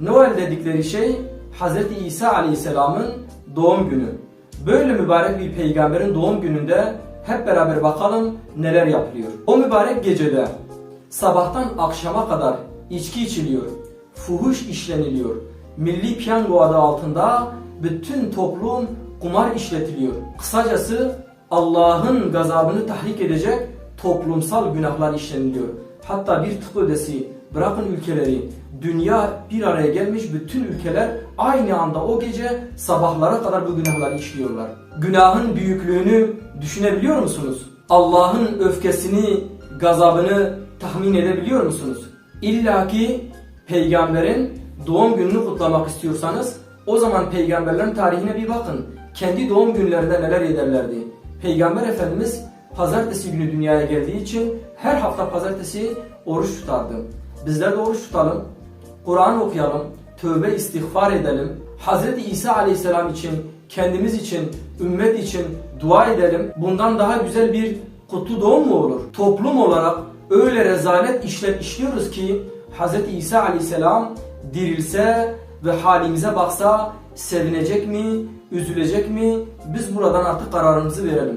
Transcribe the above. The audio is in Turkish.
Noel dedikleri şey Hz. İsa Aleyhisselam'ın doğum günü. Böyle mübarek bir peygamberin doğum gününde hep beraber bakalım neler yapılıyor. O mübarek gecede sabahtan akşama kadar içki içiliyor, fuhuş işleniliyor. Milli piyango adı altında bütün toplum kumar işletiliyor. Kısacası Allah'ın gazabını tahrik edecek toplumsal günahlar işleniliyor. Hatta bir tık ödesi bırakın ülkeleri dünya bir araya gelmiş bütün ülkeler aynı anda o gece sabahlara kadar bu günahları işliyorlar. Günahın büyüklüğünü düşünebiliyor musunuz? Allah'ın öfkesini, gazabını tahmin edebiliyor musunuz? İlla ki peygamberin doğum gününü kutlamak istiyorsanız o zaman peygamberlerin tarihine bir bakın. Kendi doğum günlerinde neler ederlerdi? Peygamber Efendimiz pazartesi günü dünyaya geldiği için her hafta pazartesi oruç tutardı. Bizler de oruç tutalım, Kur'an okuyalım, tövbe istiğfar edelim. Hz. İsa Aleyhisselam için, kendimiz için, ümmet için dua edelim. Bundan daha güzel bir kutlu doğum mu olur? Toplum olarak öyle rezalet işler işliyoruz ki Hz. İsa Aleyhisselam dirilse ve halimize baksa sevinecek mi, üzülecek mi? Biz buradan artık kararımızı verelim.